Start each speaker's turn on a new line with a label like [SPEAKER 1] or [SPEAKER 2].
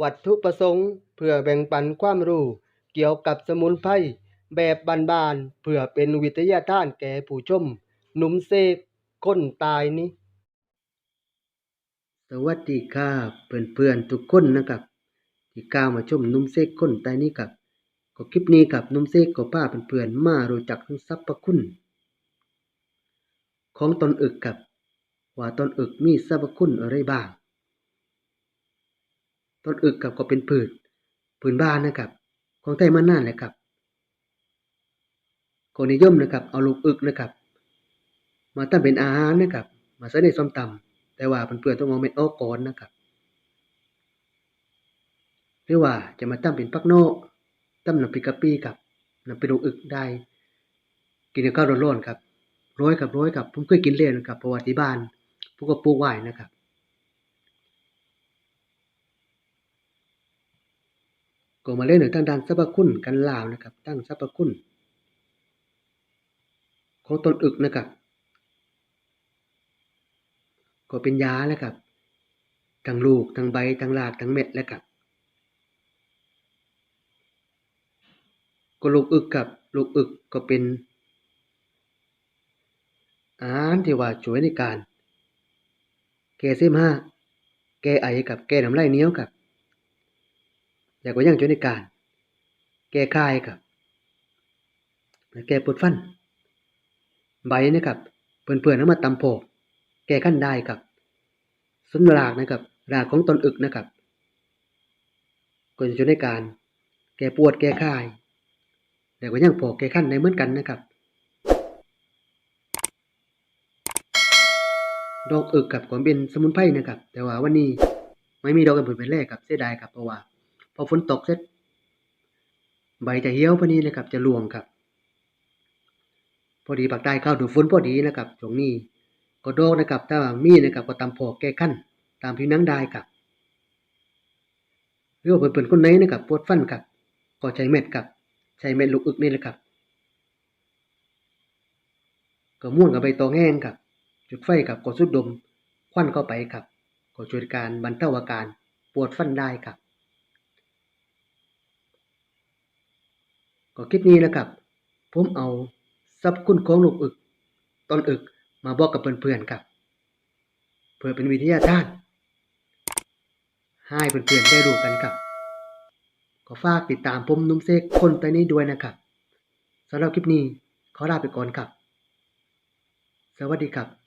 [SPEAKER 1] วัตถุประสงค์ เพื่อแบ่งปันความรู้เกี่ยวกับสมุนไพรแบบบานๆเพื่อเป็นวิทยาทานแก่ผู้ชม หนุ่มเสกคนตายนี้ สวัสดีครับเพื่อนๆทุกคนนะครับ ที่กล้ามาชมหนุ่มเสกคนตายนี้ครับก็คลิปนี้ครับหนุ่มเสกก็พาเพื่อนๆมารู้จักถึงสรรพคุณ ของตนอึกครับ ว่าตนอึกมีสรรพคุณอะไรบ้าง ต้นอึกกับก็เป็นพืชพื้นบ้านนะครับ ของไทยมานานแล้วครับคนนิยมนะครับ เอาลูกอึกนะครับ มาทำเป็นอาหารนะครับ มาใส่ในส้มตำแต่ว่าเพื่อนๆต้องเอาเม็ดออกก่อนนะครับ หรือว่าจะมาทำเป็นปักโนตำน้ำพริกกะปิกับน้ำเป็นลูกอึกได้กินกับข้าวร้อนๆครับร้อยกับร้อยกับผมเคยกินเล่นนะครับเพราะว่าที่บ้านผมก็ปลูกไว้นะครับ ก็มาเล่นในทางด้านสรรพคุณกันลาวนะครับ ตั้งสรรพคุณ ของตนอึกนะครับ ก็เป็นยาแล้วครับทั้งลูกทั้งใบทั้งรากทั้งเม็ดแล้วครับก็ลูกอึกกับลูกอึกก็เป็นอาหารที่ว่าช่วยในการ แก้เสมหะแก้ไอกับแก้น้ำลายเหนียวกับ อยากว่ายังช่วยในการ แก้คายกับ แก้ปวดฟัน ใบนะครับเพื่อนๆนำมาตำโพกแก้ขั้นได้ครับส่วนรากนะครับรากของตนอึกนะครับก็จะช่วยในการ แก้ปวดแก้คายแต่ก็ยังพอแก้ขั้นได้เหมือนกันนะครับ ดอกอึกกับก็เป็นสมุนไพรนะครับ แต่ว่าวันนี้ไม่มีดอกกันผลเป็นแรกครับเสียดายครับเพราะว่า พอฝนตกเสร็จใบจะเหี่ยวพอดีนะครับ จะรวงครับ พอดีปากใต้เข้าดูฝนพอดีนะครับช่วงนี้ก็ดอกนะครับ ถ้ามีนะครับก็ตำพอแก้ขั้นตามผิวหนังได้ครับหรือว่าเปิ่นๆคนไหนนะครับปวดฟันครับก็ใช้เม็ดครับ ใช้เม็ดลูกอึกนี่แหละครับก็ม่วนกับใบตองแห้งครับ จุดไฟกับก็สุดดม ควันเข้าไปครับ ก็ช่วยการบรรเทาอาการปวดฟันได้ครับ ก็คลิปนี้นะครับ ผมเอาสรรพคุณของลูกอึกต้นอึกมาบอกกับเพื่อนๆครับเพื่อเป็นวิทยาทานให้เพื่อนๆได้รู้กันครับก็ฝากติดตามผมนุ่มเซกคนไปนี้ด้วยนะครับสำหรับคลิปนี้ขอลาไปก่อนครับ สวัสดีครับ